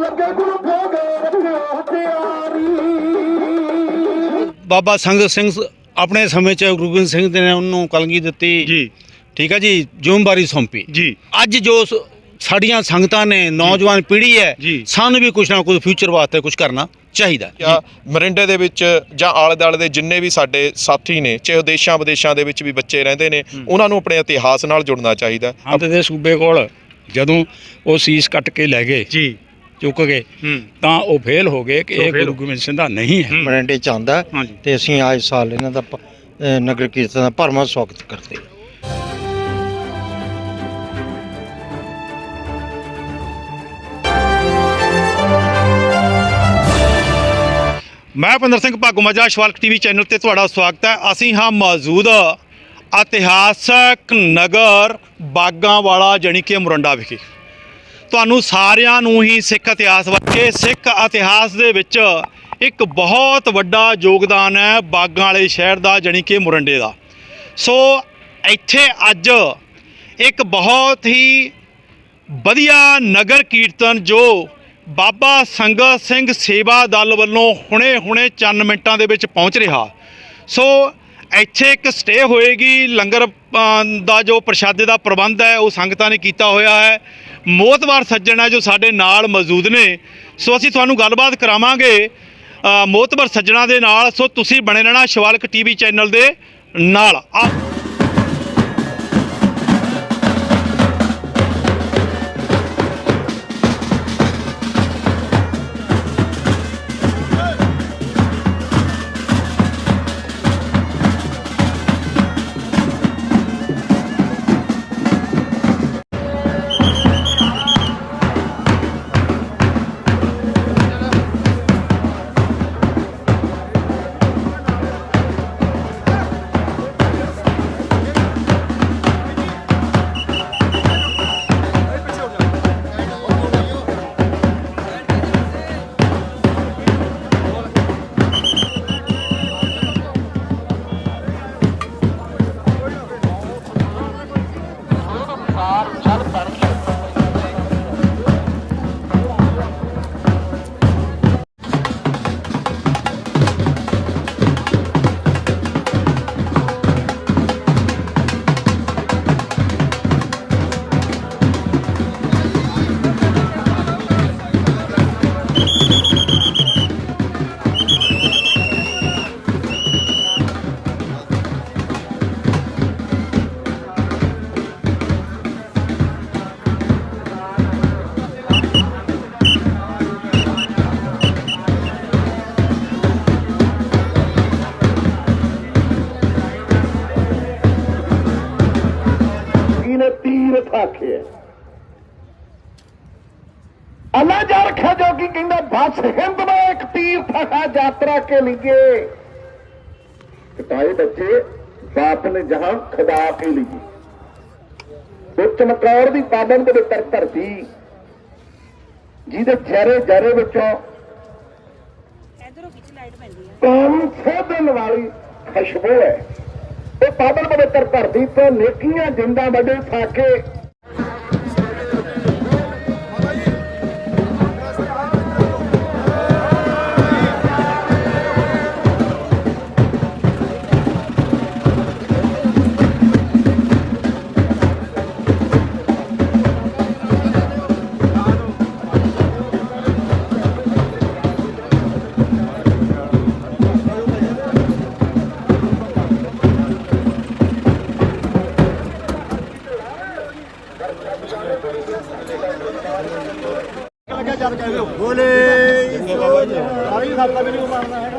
ਲੱਗੇ ਗੁਰੂ ਭੋਗੇ ਰੱਖਿਓ ਤਿਆਰੀ ਬਾਬਾ ਸੰਗਤ ਸਿੰਘ ਆਪਣੇ ਸਮੇਂ 'ਚ ਗੁਰੂ ਗੋਬਿੰਦ ਸਿੰਘ ਜੀ ਨੇ ਉਹਨੂੰ ਕਲਗੀ ਦਿੱਤੀ। ਜੀ। ਠੀਕ ਹੈ ਜੀ ਜ਼ਿੰਮੇਵਾਰੀ ਸੌਂਪੀ। ਜੀ। ਅੱਜ ਜੋ ਸਾਡੀਆਂ ਸੰਗਤਾਂ ਨੇ ਨੌਜਵਾਨ ਪੀੜ੍ਹੀ ਹੈ ਜੀ। ਸਾਨੂੰ ਵੀ ਕੁਝ ਨਾ ਕੁਝ ਫਿਊਚਰ ਵਾਸਤੇ ਕੁਝ ਕਰਨਾ ਚਾਹੀਦਾ ਜਾਂ ਮਰਿੰਡੇ ਦੇ ਵਿੱਚ ਜਾਂ ਆਲੇ ਦਾਲੇ ਦੇ ਜਿੰਨੇ ਵੀ ਸਾਡੇ ਸਾਥੀ ਨੇ ਚਾਹੇ ਉਹ ਦੇਸ਼ਾਂ ਵਿਦੇਸ਼ਾਂ ਦੇ ਵਿੱਚ ਵੀ ਬੱਚੇ ਰਹਿੰਦੇ ਨੇ ਉਹਨਾਂ ਨੂੰ ਆਪਣੇ ਇਤਿਹਾਸ ਨਾਲ ਜੁੜਨਾ ਚਾਹੀਦਾ ਅੰਤ ਦੇ ਸੂਬੇ ਕੋਲ ਜਦੋਂ ਉਹ ਸੀਸ ਕੱਟ ਕੇ ਲੈ ਗਏ ਜੀ। ਚੁੱਕ ਗਏ ਤਾਂ ਉਹ ਫੇਲ ਹੋ ਗਏ ਕਿ ਇਹ ਗੁਰੂ ਗੋਬਿੰਦ ਸਿੰਘ ਦਾ ਨਹੀਂ ਹੈ। ਮਰਿੰਡੇ ਚ ਆਉਂਦਾ ਤੇ ਅਸੀਂ ਅੱਜ ਸਾਲ ਇਹਨਾਂ ਦਾ ਨਗਰ ਕੀਰਤਨ ਦਾ ਭਰਵਾਂ ਸਵਾਗਤ ਕਰਦੇ ਹਾਂ। ਮੈਂ ਭਿੰਦਰ ਸਿੰਘ ਭਾਗੋਮਾਜਾ ਸ਼ਵਾਲਕ ਟੀਵੀ ਚੈਨਲ ਤੇ ਤੁਹਾਡਾ ਸਵਾਗਤ ਹੈ। ਅਸੀਂ ਹਾਂ ਮੌਜੂਦ ਇਤਿਹਾਸਕ ਨਗਰ ਬਾਗਾਂ ਵਾਲਾ ਜਾਣੀ ਕਿ ਮੁਰੰਡਾ ਵਿਖੇ। ਤੁਹਾਨੂੰ ਸਾਰਿਆਂ ਨੂੰ ਹੀ ਸਿੱਖ ਇਤਿਹਾਸ ਬਾਰੇ ਸਿੱਖ ਇਤਿਹਾਸ ਦੇ ਵਿੱਚ ਇੱਕ ਬਹੁਤ ਵੱਡਾ ਯੋਗਦਾਨ ਹੈ ਬਾਗਾਂ ਵਾਲੇ ਸ਼ਹਿਰ ਦਾ, ਜਾਣੀ ਕਿ ਮੁਰੰਡੇ ਦਾ। ਸੋ ਇੱਥੇ ਅੱਜ ਇੱਕ ਬਹੁਤ ਹੀ ਵਧੀਆ ਨਗਰ ਕੀਰਤਨ ਜੋ ਬਾਬਾ ਸੰਗਤ ਸਿੰਘ ਸੇਵਾ ਦਲ ਵੱਲੋਂ ਹੁਣੇ-ਹੁਣੇ ਚੰਨ ਮਿੰਟਾਂ ਦੇ ਵਿੱਚ ਪਹੁੰਚ ਰਿਹਾ। ਸੋ ਇੱਥੇ ਇੱਕ ਸਟੇ ਹੋਏਗੀ, ਲੰਗਰ ਦਾ ਜੋ ਪ੍ਰਸ਼ਾਦੇ ਦਾ ਪ੍ਰਬੰਧ ਹੈ, ਉਹ ਸੰਗਤਾਂ ਨੇ ਕੀਤਾ ਹੋਇਆ ਹੈ। ਮੋਤਵਾਰ ਸੱਜਣ ਹੈ ਜੋ ਸਾਡੇ ਨਾਲ ਮੌਜੂਦ ਨੇ। ਸੋ ਅਸੀਂ ਤੁਹਾਨੂੰ ਗੱਲਬਾਤ ਕਰਾਵਾਂਗੇ ਮੋਤਵਰ ਮੋਤਬਰ ਸੱਜਣਾ ਦੇ ਨਾਲ। ਸੋ ਤੁਸੀਂ ਬਣੇ ਰਹਿਣਾ ਸ਼ਿਵਾਲਕ ਟੀਵੀ ਚੈਨਲ ਦੇ ਨਾਲ। ਅੱਲਾ ਜਾ ਰੱਖਿਆ ਜੋ ਕਿ ਕਹਿੰਦਾ ਬਸ ਹਿੰਦ ਮੈਂ ਇੱਕ ਤੀਰਥ ਹੈ ਯਾਤਰਾ ਕੇ लिए ਕਟਾਏ ਬੱਚੇ ਬਾਪ ਨੇ ਜਹਾਂ ਖੁਦਾ ਕੇ ਲਈ ਉਹ ਚਮਕੌਰ ਦੀ ਪਾਬੰਦ ਦੇ ਤਰ ਧਰਤੀ ਜਿਹਦੇ ਚਿਹਰੇ ਜਰੇ ਵਿੱਚੋਂ ਇਧਰੋਂ ਖਿੱਚ ਲਾਈਟ ਪੈਂਦੀ ਆ। ਕੰਮ ਸੋਧਣ ਵਾਲੀ ਖੁਸ਼ਬੂ ਹੈ। ਉਹ ਪਾਵਨ ਪਵਿੱਤਰ ਧਰਤੀ ਤੋਂ ਨੇਕੀਆਂ ਜਿੰਦਾਂ ਵੱਡੇ ਸਾਕੇ ਕਹਿ ਦਿਓ ਬੋਲੇ। ਸਾਰੀ ਸਾਡਾ ਵੀ ਨਹੀਂ ਮਾਰਨਾ ਹੈਗਾ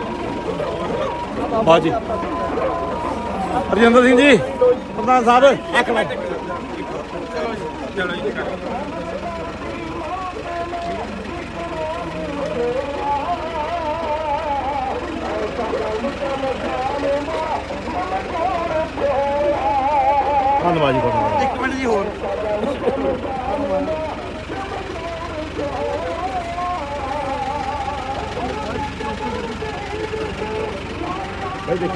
ਬਾਜੀ ਰਜਿੰਦਰ ਸਿੰਘ ਜੀ, ਪ੍ਰਧਾਨ ਸਾਹਿਬ, ਇੱਕ ਮਿੰਟ। ਧੰਨਵਾਦ ਜੀ ਬਹੁਤ ਇੱਕ ਮਿੰਟ ਜੀ ਹੋਰ। ਸਤਿ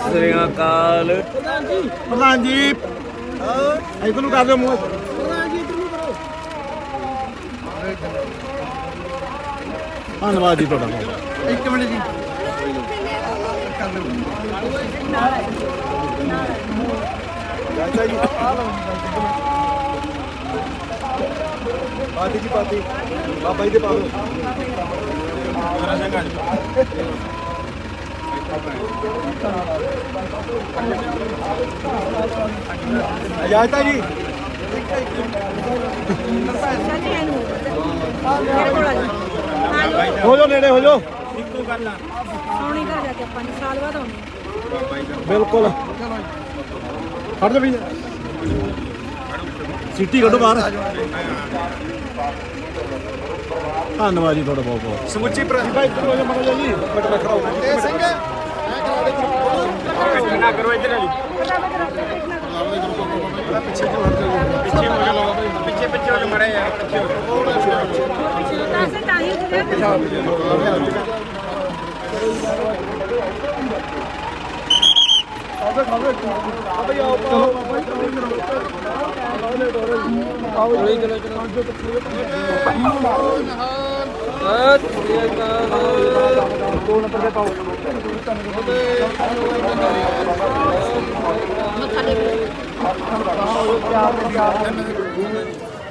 ਸ੍ਰੀ ਅਕਾਲ। ਪ੍ਰਧਾਨ ਜੀ ਇਧਰ ਨੂੰ ਕਰ ਦਿਓ ਮੂੰਹ। ਪ੍ਰਧਾਨ ਜੀ ਇਧਰ ਨੂੰ ਕਰੋ ਧੰਨਵਾਦ ਜੀ ਤੁਹਾਡਾ। ਇੱਕ ਮਿੰਟ ਜੀ। ਪਾਤੀ ਜੀ। ਪਾਤੀ ਬਾਬਾ ਜੀ ਦੇ ਪਾ ਦਿਓ। ਹੈ ਜੀ ਮੇਰੇ ਕੋਲ ਆ ਜੀ ਆ ਜਾਓ ਹੋ ਜਾਓ। ਨੇੜੇ ਹੋ ਜਾਓ ਸੋਣੀ ਘਰ ਜਾ ਕੇ ਆਪਾਂ ਨੇ ਸਾਲ ਬਾਅਦ ਆਉਣੇ ਬਿਲਕੁਲ। ਫੜ ਜਾ ਵੀ। ਸਿੱਟੀ ਕੱਢੋ ਬਾਹਰ। ਧੰਨਵਾਦ ਜੀ ਤੁਹਾਡਾ ਬਹੁਤ ਬਹੁਤ। ਸਮੁੱਚੀ ਪ੍ਰਤਿਭਾ ਇੱਧਰ ਹੋ ਜਾ ਮਨੋਜ ਜੀ ਰੱਖ ਰਹਾ ਹਾਂ ਸਿੰਘ ਨਾ ਕਰੋ ਇੱਧਰ ਆ ਪਿੱਛੇ ਜੋ? ਹਟ ਜਾਓ ਪਿੱਛੇ ਹੋ ਜਾ ਪਿੱਛੇ ਪਿੱਛੇ ਹੋ ਜਾ ਮੜੇ ਯਾਰ ਪਿੱਛੇ ਹੋ ਤਾਂ ਸੇ ਤਾਂ ਹੀ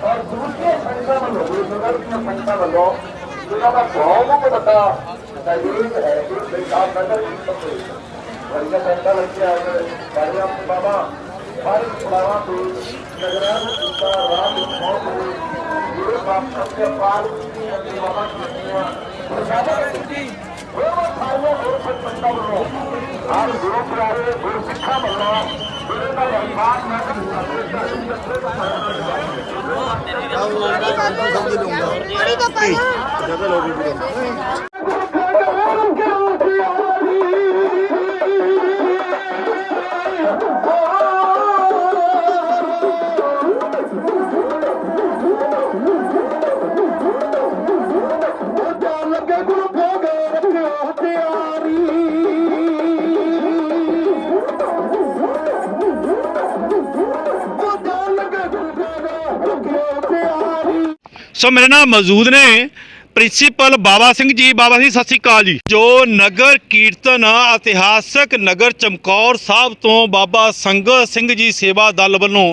ਔਰ ਦੂਜੇ ਸੰਗਤਾਂ ਵੱਲੋਂ ਗੁਰੂ ਸੰਗਤ ਦੀਆਂ ਸੰਗਤਾਂ ਵੱਲੋਂ ਜਿਹੜਾ ਦਾ ਬਹੁਤ ਵੱਡਾ ਸਹਿਯੋਗ ਹੈ ਕਿ ਪੰਜਾਬ ਨਗਰ ਕੀਰਤਨ ਦੇ ਵਰਗਾ ਸੰਗਤਾਂ ਲੱਗਿਆ ਹੈ ਬਾਰੀਆਂ ਬਾਬਾ ਹਰ ਬਾਬਾ ਤੋਂ ਨਗਰਾਂ ਨੂੰ ਕੀਤਾ ਰਾਮ ਨੂੰ ਬਹੁਤ ਗੁਰੂ ਬਾਪ ਕੇ ਪਾਲ ਦੀ ਅਤੇ ਬਾਬਾ ਕੀਤੀਆਂ ਪ੍ਰਸ਼ਾਦਾ ਜੀ ਉਹ ਸਾਰੀਆਂ ਹੋਰ ਸੰਗਤਾਂ ਵੱਲੋਂ ਹਰ ਗੁਰੂ ਪਿਆਰੇ ਗੁਰੂ ਸਿੱਖਾਂ ਵੱਲੋਂ ਗੁਰੂ ਦਾ ਵਰਮਾਨ ਨਗਰ ਲੱਗੇ ਸੋ ਮੇਰੇ ਨਾਲ ਮੌਜੂਦ ਨੇ ਪ੍ਰਿੰਸੀਪਲ ਬਾਬਾ ਸਿੰਘ ਜੀ। ਬਾਬਾ ਜੀ ਸਤਿ ਸ੍ਰੀ ਅਕਾਲ ਜੀ। ਜੋ ਨਗਰ ਕੀਰਤਨ ਇਤਿਹਾਸਕ ਨਗਰ ਚਮਕੌਰ ਸਾਹਿਬ ਤੋਂ ਬਾਬਾ ਸੰਗਤ ਸਿੰਘ ਜੀ ਸੇਵਾ ਦਲ ਵੱਲੋਂ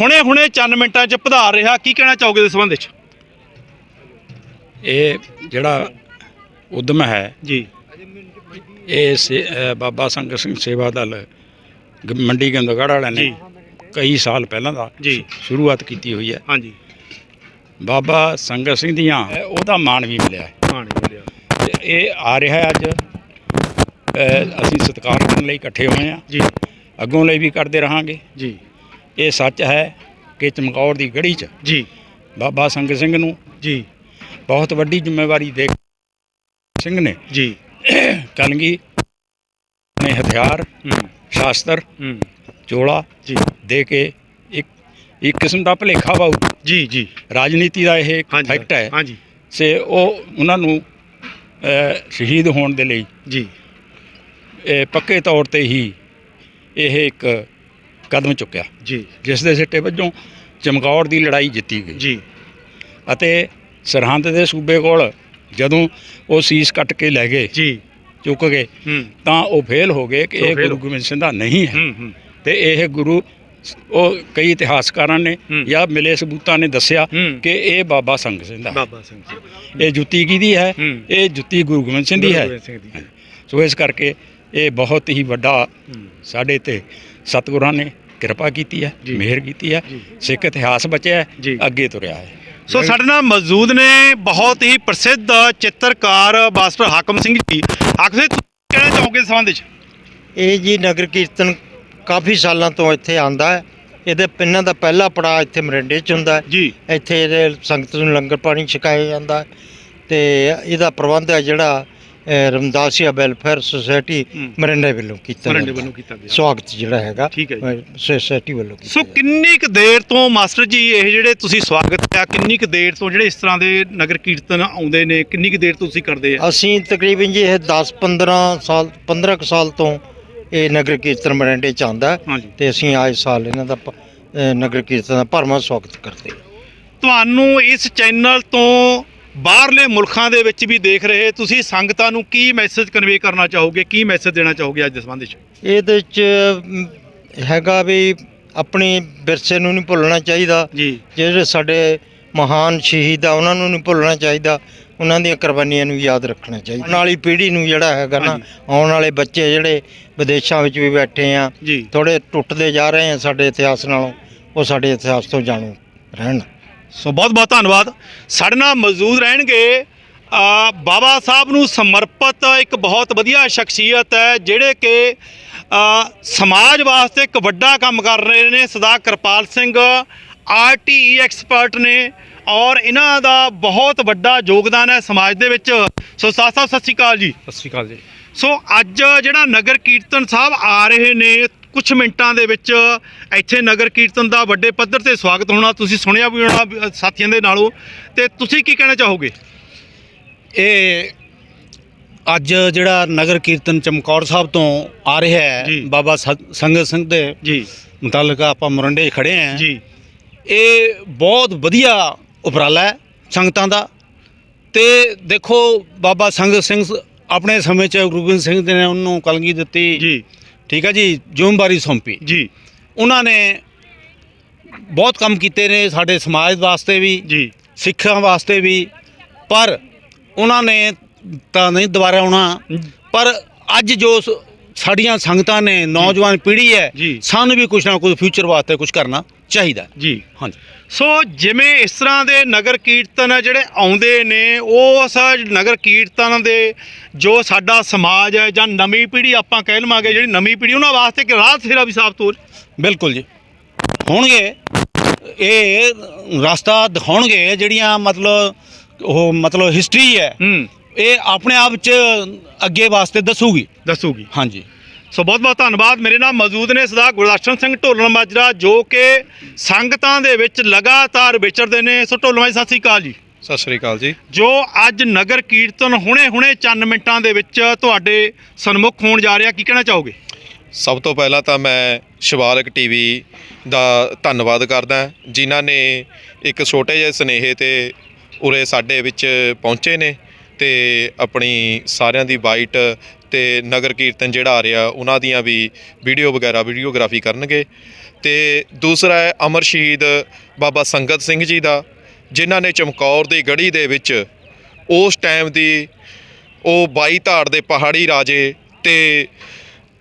ਹੁਣੇ-ਹੁਣੇ ਚੰਨ ਮਿੰਟਾਂ 'ਚ ਪਧਾਰ ਰਿਹਾ। ਕੀ ਕਹਿਣਾ ਚਾਹੋਗੇ ਇਸ ਸੰਬੰਧ ਵਿੱਚ? ਇਹ ਜਿਹੜਾ ਉਦਮ ਹੈ ਜੀ। ਇਹ ਬਾਬਾ ਸੰਗਤ ਸਿੰਘ ਸੇਵਾ ਦਲ ਮੰਡੀ ਗੰਦਗੜ੍ਹ ਵਾਲਿਆਂ ਨੇ। ਕਈ ਸਾਲ ਪਹਿਲਾਂ ਦਾ ਜੀ। ਸ਼ੁਰੂਆਤ ਕੀਤੀ ਹੋਈ ਹੈ। ਹਾਂਜੀ। ਬਾਬਾ ਸੰਗਤ ਸਿੰਘ ਦੀਆਂ ਉਹਦਾ ਮਾਣ ਵੀ ਮਿਲਿਆ। ਮਾਣ ਮਿਲਿਆ। ਇਹ ਆ ਰਿਹਾ ਅੱਜ। ਅਸੀਂ ਸਤਿਕਾਰ ਕਰਨ ਲਈ ਇਕੱਠੇ ਹੋਏ ਹਾਂ। ਜੀ। ਅੱਗੋਂ ਲਈ ਵੀ ਕਰਦੇ ਰਹਾਂਗੇ। ਜੀ। ਇਹ ਸੱਚ ਹੈ ਕਿ ਚਮਕੌਰ ਦੀ ਗੜੀ 'ਚ ਜੀ। ਬਾਬਾ ਸੰਗਤ ਸਿੰਘ ਨੂੰ ਜੀ। ਬਹੁਤ ਵੱਡੀ ਜ਼ਿੰਮੇਵਾਰੀ ਦੇ ਸਿੰਘ ਨੇ ਜੀ। ਕਲਗੀ ਨੇ ਹਥਿਆਰ ਸ਼ਾਸਤਰ ਚੋਲਾ ਜੀ। ਦੇ ਕੇ ਇੱਕ ਕਿਸਮ ਦਾ ਭਲੇਖਾ ਬਾਉ ਜੀ ਜੀ। ਰਾਜਨੀਤੀ ਦਾ ਇਹ ਹਾਂਜੀ ਫੈਕਟ ਹੈ। ਹਾਂਜੀ। ਸੇ ਉਹ ਉਹਨਾਂ ਨੂੰ ਅ, ਸ਼ਹੀਦ ਹੋਣ ਦੇ ਲਈ ਜੀ। ਇਹ ਪੱਕੇ ਤੌਰ ਤੇ ਹੀ ਇਹ ਇੱਕ ਕਦਮ ਚੁੱਕਿਆ। ਜੀ। ਜਿਸ ਦੇ ਸਿੱਟੇ ਵਜੋਂ ਚਮਕੌਰ ਦੀ ਲੜਾਈ ਜਿੱਤੀ ਗਈ। ਜੀ। ਅਤੇ ਸਰਹੰਦ ਦੇ ਸੂਬੇ ਕੋਲ ਜਦੋਂ ਉਹ ਸੀਸ ਕੱਟ ਕੇ ਲੈ ਗਏ ਜੀ। ਚੁੱਕ ਗਏ ਹੂੰ। ਤਾਂ ਉਹ ਫੇਲ ਹੋ ਗਏ ਕਿ ਇਹ fail ਗੁਰੂ ਗੋਬਿੰਦ ਸਿੰਘ ਦਾ ਨਹੀਂ ਹੈ। ਹੂੰ ਹੂੰ। ਤੇ ਇਹ ਗੁਰੂ ਉਹ ਕਈ ਇਤਿਹਾਸਕਾਰਾਂ ਨੇ। ਜਾਂ ਮਿਲੇ ਸਬੂਤਾਂ ਨੇ ਦੱਸਿਆ। ਕਿ ਇਹ ਬਾਬਾ ਸੰਗ ਸਿੰਘ ਦਾ ਬਾਬਾ ਸਿੰਘ ਜੀ ਇਹ ਜੁੱਤੀ ਕਿਹਦੀ ਹੈ। ਇਹ ਜੁੱਤੀ ਗੁਰੂ ਗੋਬਿੰਦ ਸਿੰਘ ਦੀ ਹੈ। ਸੋ ਇਸ ਕਰਕੇ ਇਹ ਬਹੁਤ ਹੀ ਵੱਡਾ ਸਾਡੇ ਤੇ ਸਤਿਗੁਰਾਂ ਨੇ ਕਿਰਪਾ ਕੀਤੀ ਹੈ। ਮਿਹਰ ਕੀਤੀ ਹੈ। ਸਿੱਖ ਇਤਿਹਾਸ ਬਚਿਆ। ਅੱਗੇ ਤੁਰਿਆ ਹੈ ਸੋ ਸਾਡੇ ਨਾਲ ਮੌਜੂਦ ਨੇ ਬਹੁਤ ਹੀ ਪ੍ਰਸਿੱਧ ਚਿੱਤਰਕਾਰ ਮਾਸਟਰ ਹਾਕਮ ਸਿੰਘ ਜੀ ਹਾਕਮ ਸਿੰਘ ਕਹਿਣਾ ਚਾਹੋਗੇ ਸੰਬੰਧ ਵਿੱਚ ਇਹ ਜੀ ਨਗਰ ਕੀਰਤਨ ਕਾਫੀ ਸਾਲਾਂ ਤੋਂ ਇੱਥੇ ਆਂਦਾ ਹੈ ਇਹਦੇ ਪਿੰਨਾਂ ਦਾ ਪਹਿਲਾ ਪੜਾਅ ਇੱਥੇ ਮਰਿੰਡੇ 'ਚ ਹੁੰਦਾ ਹੈ ਜੀ ਇੱਥੇ ਇਹਦੇ ਸੰਗਤ ਨੂੰ ਲੰਗਰ ਪਾਣੀ ਛਕਾਇਆ ਜਾਂਦਾ ਹੈ ਤੇ ਇਹਦਾ ਪ੍ਰਬੰਧ ਹੈ ਜਿਹੜਾ ਅਹ, ਰਮਦਾਸੀਆ ਵੈਲਫੇਅਰ ਸੁਸਾਇਟੀ ਹੂੰ। ਮਰਿੰਡੇ ਵੱਲੋਂ ਕੀਤਾ ਮਰਿੰਡੇ ਜਾਂਦਾ ਵੱਲੋਂ। ਕੀਤਾ ਗਿਆ। ਸਵਾਗਤ ਜਿਹੜਾ ਹੈਗਾ ਠੀਕ ਹੈ ਜੀ। ਅਹ, ਸੁਸਾਇਟੀ ਵੱਲੋਂ ਕੀਤਾ ਸੋ ਜਾਂਦਾ ਹੈ। ਕਿੰਨੀ ਕੁ ਦੇਰ ਤੋਂ ਮਾਸਟਰ ਜੀ ਇਹ ਜਿਹੜੇ ਤੁਸੀਂ ਸਵਾਗਤ ਆ ਕਿੰਨੀ ਕੁ ਦੇਰ ਤੋਂ ਜਿਹੜੇ ਇਸ ਤਰ੍ਹਾਂ ਦੇ ਨਗਰ ਕੀਰਤਨ ਆਉਂਦੇ ਨੇ ਕਿੰਨੀ ਕੁ ਦੇਰ ਤੋਂ ਤੁਸੀਂ ਕਰਦੇ ਆ ਅਸੀਂ ਤਕਰੀਬਨ ਜੀ ਇਹ 10 15 ਸਾਲ 15 ਕੁ ਸਾਲ ਤੋਂ ਇਹ ਨਗਰ ਕੀਰਤਨ ਮਰਿੰਡੇ 'ਚ ਆਉਂਦਾ ਹਾਂਜੀ। ਤੇ ਅਸੀਂ ਆਏ ਸਾਲ ਇਹਨਾਂ ਦਾ ਪ- ਅਹ, ਨਗਰ ਕੀਰਤਨ ਦਾ ਭਰਵਾਂ ਸਵਾਗਤ ਕਰਦੇ ਹਾਂ। ਤੁਹਾਨੂੰ ਇਸ ਚੈਨਲ ਤੋਂ ਬਾਹਰਲੇ ਮੁਲਕਾਂ ਦੇ ਵਿੱਚ ਵੀ ਦੇਖ ਰਹੇ ਤੁਸੀਂ ਸੰਗਤਾਂ ਨੂੰ ਕੀ ਮੈਸੇਜ ਕਨਵੇ ਕਰਨਾ ਚਾਹੋਗੇ ਕੀ ਮੈਸੇਜ ਦੇਣਾ ਚਾਹੋਗੇ ਅੱਜ ਦੇ ਸੰਬੰਧ ਵਿੱਚ? ਇਹਦੇ ਚ ਮ, ਹੈਗਾ ਵੀ ਆਪਣੇ ਵਿਰਸੇ ਨੂੰ ਨਹੀਂ ਭੁੱਲਣਾ ਚਾਹੀਦਾ। ਜੀ। ਜਿਹੜੇ ਸਾਡੇ ਮਹਾਨ ਸ਼ਹੀਦ ਆ ਉਹਨਾਂ ਨੂੰ ਨਹੀਂ ਭੁੱਲਣਾ ਚਾਹੀਦਾ। ਉਹਨਾਂ ਦੀਆਂ ਕੁਰਬਾਨੀਆਂ ਨੂੰ ਯਾਦ ਰੱਖਣਾ ਚਾਹੀਦਾ। ਆਉਣ ਵਾਲੀ ਪੀੜ੍ਹੀ ਨੂੰ ਜਿਹੜਾ ਹੈਗਾ ਨਾ। ਆਉਣ ਵਾਲੇ ਬੱਚੇ ਜਿਹੜੇ ਵਿਦੇਸ਼ਾਂ ਵਿੱਚ ਵੀ ਬੈਠੇ ਆ ਜੀ। ਥੋੜੇ ਟੁੱਟਦੇ ਜਾ ਰਹੇ ਆ ਸਾਡੇ ਇਤਿਹਾਸ ਨਾਲੋਂ ਉਹ ਸਾਡੇ ਇਤਿਹਾਸ ਤੋਂ ਜਾਣੂ ਰਹਿਣ। ਸੋ ਬਹੁਤ ਬਹੁਤ ਧੰਨਵਾਦ। ਸਾਡੇ ਨਾਲ ਮੌਜੂਦ ਰਹਿਣਗੇ ਅ, ਬਾਬਾ ਸਾਹਿਬ ਨੂੰ ਸਮਰਪਿਤ ਇੱਕ ਬਹੁਤ ਵਧੀਆ ਸ਼ਖਸੀਅਤ ਹੈ ਜਿਹੜੇ ਕਿ ਅ, ਸਮਾਜ ਵਾਸਤੇ ਇੱਕ ਵੱਡਾ ਕੰਮ ਕਰ ਰਹੇ ਨੇ ਸਰਦਾਰ ਕਿਰਪਾਲ ਸਿੰਘ ਆਰਟੀਈ ਐਕਸਪਰਟ ਨੇ ਔਰ ਇਹਨਾਂ ਦਾ ਬਹੁਤ ਵੱਡਾ ਯੋਗਦਾਨ ਹੈ ਸਮਾਜ ਦੇ ਵਿੱਚ। ਸੋ ਸਾਹਿਬ ਸਤਿ ਸ਼੍ਰੀ ਅਕਾਲ ਜੀ। ਸਤਿ ਸ਼੍ਰੀ ਅਕਾਲ ਜੀ। ਸੋ ਅੱਜ ਜਿਹੜਾ ਨਗਰ ਕੀਰਤਨ ਸਾਹਿਬ ਆ ਰਹੇ ਨੇ ਕੁਝ ਮਿੰਟਾਂ ਦੇ ਵਿੱਚ ਇੱਥੇ ਨਗਰ ਕੀਰਤਨ ਦਾ ਵੱਡੇ ਪੱਧਰ ਤੇ ਸਵਾਗਤ ਹੋਣਾ ਤੁਸੀਂ ਸੁਣਿਆ ਵੀ ਹੋਣਾ ਸਾਥੀਆਂ ਦੇ ਨਾਲੋਂ। ਤੇ ਤੁਸੀਂ ਕੀ ਕਹਿਣਾ ਚਾਹੋਗੇ? ਇਹ ਅੱਜ ਜਿਹੜਾ ਨਗਰ ਕੀਰਤਨ ਚਮਕੌਰ ਸਾਹਿਬ ਤੋਂ ਆ ਰਿਹਾ ਹੈ। ਬਾਬਾ ਸ- ਸੰਗਤ ਸਿੰਘ ਦੇ ਜੀ। ਮੁਤਲਕ ਆਪਾਂ ਮਰੰਡੇ 'ਚ ਖੜੇ ਆਂ ਜੀ। ਇਹ ਬਹੁਤ ਵਧੀਆ ਉਪਰਾਲਾ ਹੈ ਸੰਗਤਾਂ ਦਾ। ਤੇ ਦੇਖੋ ਬਾਬਾ ਸੰਗਤ ਸਿੰਘ ਆਪਣੇ ਸਮੇਂ 'ਚ ਗੁਰੂ ਗੋਬਿੰਦ ਸਿੰਘ ਜੀ ਨੇ ਉਹਨੂੰ ਕਲਗੀ ਦਿੱਤੀ। ਜੀ। ਠੀਕ ਹੈ ਜੀ ਜ਼ਿੰਮੇਵਾਰੀ ਸੌਂਪੀ। ਜੀ। ਉਹਨਾਂ ਨੇ ਬਹੁਤ ਕੰਮ ਕੀਤੇ ਨੇ ਸਾਡੇ ਸਮਾਜ ਵਾਸਤੇ ਵੀ ਜੀ। ਸਿੱਖਾਂ ਵਾਸਤੇ ਵੀ ਪਰ ਉਹਨਾਂ ਨੇ ਤਾਂ ਨਹੀਂ ਦੁਬਾਰਾ ਆਉਣਾ। ਪਰ ਅੱਜ ਜੋ ਸਾਡੀਆਂ ਸੰਗਤਾਂ ਨੇ ਨੌਜਵਾਨ ਪੀੜ੍ਹੀ ਹੈ। ਸਾਨੂੰ ਵੀ ਕੁਝ ਨਾ ਕੁਝ ਫਿਊਚਰ ਵਾਸਤੇ ਕੁਝ ਕਰਨਾ। ਚਾਹੀਦਾ। ਜੀ। ਹਾਂਜੀ। ਸੋ ਜਿਵੇਂ ਇਸ ਤਰ੍ਹਾਂ ਦੇ ਨਗਰ ਕੀਰਤਨ ਆ ਜਿਹੜੇ ਆਉਂਦੇ ਨੇ ਉਸ ਨਗਰ ਕੀਰਤਨ ਦੇ ਜੋ ਸਾਡਾ ਸਮਾਜ ਹੈ ਜਾਂ ਨਵੀਂ ਪੀੜ੍ਹੀ ਆਪਾਂ ਕਹਿ ਲਵਾਂਗੇ ਜਿਹੜੀ ਨਵੀਂ ਪੀੜ੍ਹੀ ਉਹਨਾਂ ਵਾਸਤੇ ਇੱਕ ਰਾਹ ਸਿਰਾ ਵੀ ਸਾਬਤ ਹੋ ਬਿਲਕੁਲ ਜੀ। ਹੋਣਗੇ ਇਹ ਰਸਤਾ ਦਿਖਾਉਣਗੇ ਜਿਹੜੀਆਂ ਮਤਲਬ ਉਹ ਮਤਲਬ ਹਿਸਟਰੀ ਹੈ। ਹੂੰ। ਇਹ ਆਪਣੇ ਆਪ ਚ ਅੱਗੇ ਵਾਸਤੇ ਦੱਸੂਗੀ। ਦੱਸੂਗੀ। ਹਾਂਜੀ। ਸੋ ਬਹੁਤ ਬਹੁਤ ਧੰਨਵਾਦ। ਮੇਰੇ ਨਾਲ ਮੌਜੂਦ ਨੇ ਸਰਦਾਰ ਗੁਰਦਰਸ਼ਨ ਸਿੰਘ ਢੋਲਣ ਮਾਜਰਾ ਜੋ ਕਿ ਸੰਗਤਾਂ ਦੇ ਵਿੱਚ ਲਗਾਤਾਰ ਵਿਚਰਦੇ ਨੇ। ਸੋ ਢੋਲਣ ਮਾਜਰਾ ਸਤਿ ਸ੍ਰੀ ਅਕਾਲ ਜੀ। ਸਤਿ ਸ੍ਰੀ ਅਕਾਲ ਜੀ। ਜੋ ਅੱਜ ਨਗਰ ਕੀਰਤਨ ਹੁਣੇ-ਹੁਣੇ ਚੰਨ ਮਿੰਟਾਂ ਦੇ ਵਿੱਚ ਤੁਹਾਡੇ ਸਨਮੁਖ ਹੋਣ ਜਾ ਰਿਹਾ ਕੀ ਕਹਿਣਾ ਚਾਹੋਗੇ? ਸਭ ਤੋਂ ਪਹਿਲਾਂ ਤਾਂ ਮੈਂ ਸ਼ਿਵਾਲਕ ਟੀਵੀ ਦਾ ਧੰਨਵਾਦ ਕਰਦਾ ਜਿਨ੍ਹਾਂ ਨੇ ਇੱਕ ਛੋਟੇ ਜਿਹੇ ਸਨੇਹੇ ਤੇ ਉਰੇ ਸਾਡੇ ਵਿੱਚ ਪਹੁੰਚੇ ਨੇ ਤੇ ਆਪਣੀ ਸਾਰਿਆਂ ਦੀ ਬਾਈਟ ਤੇ ਨਗਰ ਕੀਰਤਨ ਜਿਹੜਾ ਆ ਰਿਹਾ ਉਹਨਾਂ ਦੀਆਂ ਵੀ ਵੀਡੀਓ ਵਗੈਰਾ ਵੀਡੀਓਗ੍ਰਾਫੀ ਕਰਨਗੇ ਤੇ ਦੂਸਰਾ ਹੈ ਅਮਰ ਸ਼ਹੀਦ ਬਾਬਾ ਸੰਗਤ ਸਿੰਘ ਜੀ ਦਾ ਜਿਨ੍ਹਾਂ ਨੇ ਚਮਕੌਰ ਦੀ ਗੜੀ ਦੇ ਵਿੱਚ ਉਸ ਟਾਈਮ ਦੀ ਉਹ 22 ਧਾੜ ਦੇ ਪਹਾੜੀ ਰਾਜੇ ਤੇ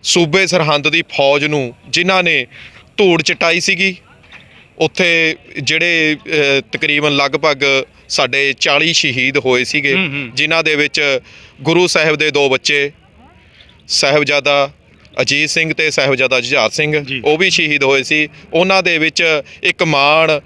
ਸੂਬੇ ਸਰਹੰਦ ਦੀ ਫੌਜ ਨੂੰ ਜਿਨ੍ਹਾਂ ਨੇ ਧੂੜ ਚਟਾਈ ਸੀਗੀ ਉੱਥੇ ਜਿਹੜੇ ਤਕਰੀਬਨ ਲਗਭਗ ਸਾਡੇ 40 ਸ਼ਹੀਦ ਹੋਏ ਸੀਗੇ। ਜਿਨ੍ਹਾਂ ਦੇ ਵਿੱਚ ਗੁਰੂ ਸਾਹਿਬ ਦੇ ਦੋ ਬੱਚੇ ਸਾਹਿਬਜ਼ਾਦਾ ਅਜੀਤ ਸਿੰਘ ਤੇ ਸਾਹਿਬਜ਼ਾਦਾ ਜੁਝਾਰ ਸਿੰਘ। ਉਹ ਵੀ ਸ਼ਹੀਦ ਹੋਏ ਸੀ। ਉਹਨਾਂ ਦੇ ਵਿੱਚ ਇੱਕ ਮਾਣ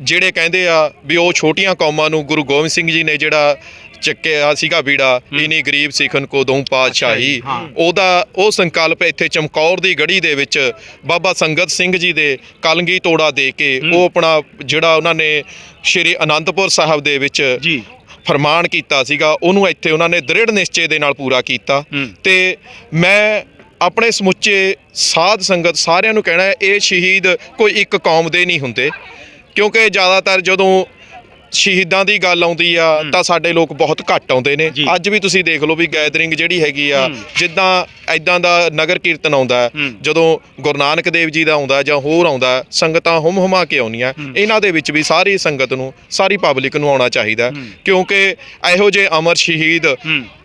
ਜਿਹੜੇ ਕਹਿੰਦੇ ਆ ਵੀ ਉਹ ਛੋਟੀਆਂ ਕੌਮਾਂ ਨੂੰ ਗੁਰੂ ਗੋਬਿੰਦ ਸਿੰਘ ਜੀ ਨੇ ਜਿਹੜਾ ਚੱਕਿਆ ਸੀਗਾ ਬੀੜਾ ਇਨੀ ਗਰੀਬ ਸਿੱਖਨ ਕੋ ਦਊ ਪਾਤਸ਼ਾਹੀ ਉਹਦਾ ਉਹ ਸੰਕਲਪ ਇੱਥੇ ਚਮਕੌਰ ਦੀ ਗੜੀ ਦੇ ਵਿੱਚ ਬਾਬਾ ਸੰਗਤ ਸਿੰਘ ਜੀ ਦੇ ਕਲਗੀ ਤੋੜਾ ਦੇ ਕੇ ਉਹ ਆਪਣਾ ਜਿਹੜਾ ਉਹਨਾਂ ਨੇ ਸ਼੍ਰੀ ਅਨੰਦਪੁਰ ਸਾਹਿਬ ਦੇ ਵਿੱਚ ਫਰਮਾਨ ਕੀਤਾ ਸੀਗਾ ਉਹਨੂੰ ਇੱਥੇ ਉਹਨਾਂ ਨੇ ਦ੍ਰਿੜ ਨਿਸ਼ਚੇ ਦੇ ਨਾਲ ਪੂਰਾ ਕੀਤਾ। ਤੇ ਮੈਂ ਆਪਣੇ ਸਮੁੱਚੇ ਸਾਧ ਸੰਗਤ ਸਾਰਿਆਂ ਨੂੰ ਕਹਿਣਾ ਹੈ ਇਹ ਸ਼ਹੀਦ ਕੋਈ ਇੱਕ ਕੌਮ ਦੇ ਨਹੀਂ ਹੁੰਦੇ ਕਿਉਂਕਿ ਜ਼ਿਆਦਾਤਰ ਜਦੋਂ ਸ਼ਹੀਦਾਂ ਦੀ ਗੱਲ ਆਉਂਦੀ ਆ ਤਾਂ ਸਾਡੇ ਲੋਕ ਬਹੁਤ ਘੱਟ ਆਉਂਦੇ ਨੇ ਜੀ। ਅੱਜ ਵੀ ਤੁਸੀਂ ਦੇਖ ਲਓ ਵੀ ਗੈਦਰਿੰਗ ਜਿਹੜੀ ਹੈਗੀ ਆ। ਜਿੱਦਾਂ ਐਦਾਂ ਦਾ ਨਗਰ ਕੀਰਤਨ ਆਉਂਦਾ। ਜਦੋਂ ਗੁਰੂ ਨਾਨਕ ਦੇਵ ਜੀ ਦਾ ਆਉਂਦਾ ਜਾਂ ਹੋਰ ਆਉਂਦਾ ਸੰਗਤਾਂ ਹੁਮ ਹੁਮਾ ਕੇ ਆਉਂਦੀਆਂ ਇਹਨਾਂ ਦੇ ਵਿੱਚ ਵੀ ਸਾਰੀ ਸੰਗਤ ਨੂੰ ਸਾਰੀ ਪਬਲਿਕ ਨੂੰ ਆਉਣਾ ਚਾਹੀਦਾ। ਕਿਉਂਕਿ ਇਹੋ ਜਿਹੇ ਅਮਰ ਸ਼ਹੀਦ।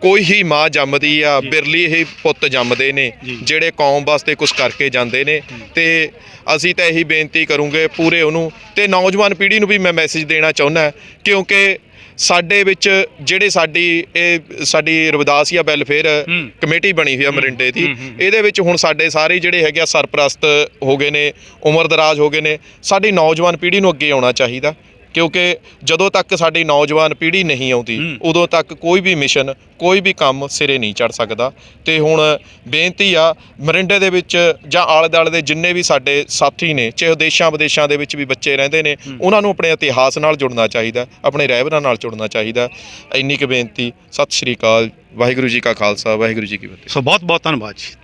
ਕੋਈ ਹੀ ਮਾਂ ਜੰਮਦੀ ਆ ਬਿਰਲੀ ਹੀ ਪੁੱਤ ਜੰਮਦੇ ਨੇ ਜਿਹੜੇ ਕੌਮ ਵਾਸਤੇ ਕੁਝ ਕਰਕੇ ਜਾਂਦੇ ਨੇ ਤੇ ਅਸੀਂ ਤਾਂ ਇਹੀ ਬੇਨਤੀ ਕਰੂੰਗੇ ਪੂਰੇ ਉਹਨੂੰ ਤੇ ਨੌਜਵਾਨ ਪੀੜ੍ਹੀ ਨੂੰ ਵੀ ਮੈਂ ਮੈਸੇਜ ਦੇਣਾ ਚਾਹੁੰਦਾ ਕਿਉਂਕਿ ਸਾਡੇ ਵਿੱਚ ਜਿਹੜੇ ਸਾਡੀ ਇਹ ਸਾਡੀ ਰਵਿਦਾਸੀਆ ਵੈਲਫੇਅਰ। ਕਮੇਟੀ ਬਣੀ ਹੋਈ ਆ ਮਰਿੰਡੇ ਦੀ। ਇਹਦੇ ਵਿੱਚ ਹੁਣ ਸਾਡੇ ਸਾਰੇ ਜਿਹੜੇ ਹੈਗੇ ਆ ਸਰਪ੍ਰਸਤ ਹੋ ਗਏ ਨੇ ਉਮਰਦਰਾਜ ਹੋ ਗਏ ਨੇ ਸਾਡੀ ਨੌਜਵਾਨ ਪੀੜ੍ਹੀ ਨੂੰ ਅੱਗੇ ਆਉਣਾ ਚਾਹੀਦਾ ਕਿਉਂਕਿ ਜਦੋਂ ਤੱਕ ਸਾਡੀ ਨੌਜਵਾਨ ਪੀੜ੍ਹੀ ਨਹੀਂ ਆਉਂਦੀ। ਉਦੋਂ ਤੱਕ ਕੋਈ ਵੀ ਮਿਸ਼ਨ ਕੋਈ ਵੀ ਕੰਮ ਸਿਰੇ ਨਹੀਂ ਚੜ ਸਕਦਾ। ਤੇ ਹੁਣ ਬੇਨਤੀ ਆ ਮਰਿੰਡੇ ਦੇ ਵਿੱਚ ਜਾਂ ਆਲੇ ਦੁਆਲੇ ਦੇ ਜਿੰਨੇ ਵੀ ਸਾਡੇ ਸਾਥੀ ਨੇ ਚਾਹੇ ਉਹ ਦੇਸ਼ਾਂ ਵਿਦੇਸ਼ਾਂ ਦੇ ਵਿੱਚ ਵੀ ਬੱਚੇ ਰਹਿੰਦੇ ਨੇ ਉਹਨਾਂ ਨੂੰ ਆਪਣੇ ਇਤਿਹਾਸ ਨਾਲ ਜੁੜਨਾ ਚਾਹੀਦਾ ਆਪਣੇ ਰਹਿਬਰਾਂ ਨਾਲ ਜੁੜਨਾ ਚਾਹੀਦਾ। ਇੰਨੀ ਕੁ ਬੇਨਤੀ ਸਤਿ ਸ਼੍ਰੀ ਅਕਾਲ ਵਾਹਿਗੁਰੂ ਜੀ ਕਾ ਖਾਲਸਾ ਵਾਹਿਗੁਰੂ ਜੀ ਕੀ ਫਤਿਹ। ਸੋ ਬਹੁਤ ਬਹੁਤ ਧੰਨਵਾਦ ਜੀ।